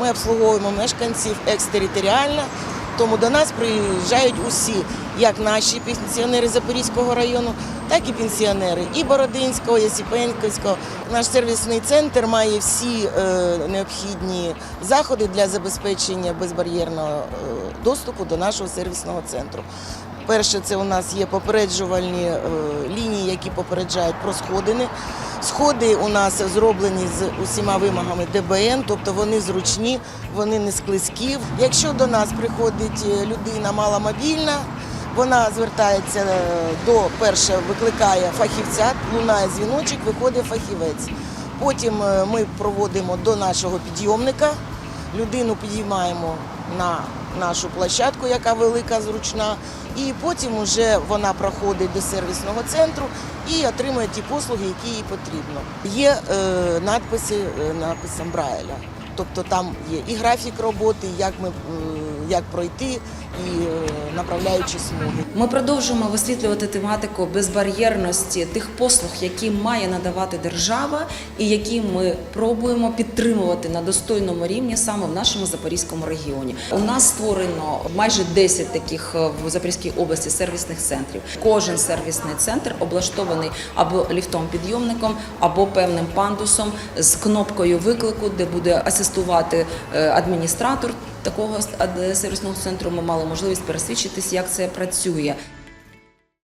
Ми обслуговуємо мешканців екстериторіально, тому до нас приїжджають усі, як наші пенсіонери Запорізького району, так і пенсіонери і Бородинського, і Єсіпенківського. Наш сервісний центр має всі е, необхідні заходи для забезпечення безбар'єрного е, доступу до нашого сервісного центру. Перше, це у нас є попереджувальні е, лінії, які попереджають про сходини. Сходи у нас зроблені з усіма вимогами ДБН, тобто вони зручні, вони не склизькі. Якщо до нас приходить е, людина маломобільна, вона звертається е, до перше, викликає фахівця, лунає дзвіночок, виходить фахівець. Потім ми проводимо до нашого підйомника. Людину підіймаємо на нашу площадку, яка велика, зручна, і потім вже вона проходить до сервісного центру і отримує ті послуги, які їй потрібно. Є е, надписи е, надписом Брайля. Тобто там є і графік роботи, як ми е, як пройти, і е, направляючі смуги. Ми продовжуємо висвітлювати тематику безбар'єрності тих послуг, які має надавати держава, і які ми пробуємо підтримувати на достойному рівні саме в нашому Запорізькому регіоні. У нас створено майже 10 таких е, в Запорізькій області сервісних центрів. Кожен сервісний центр облаштований або ліфтом-підйомником, або певним пандусом з кнопкою виклику, де буде асистувати е, адміністратор такого сервісного центру. Ми мали можливість пересвідчитись, як це працює.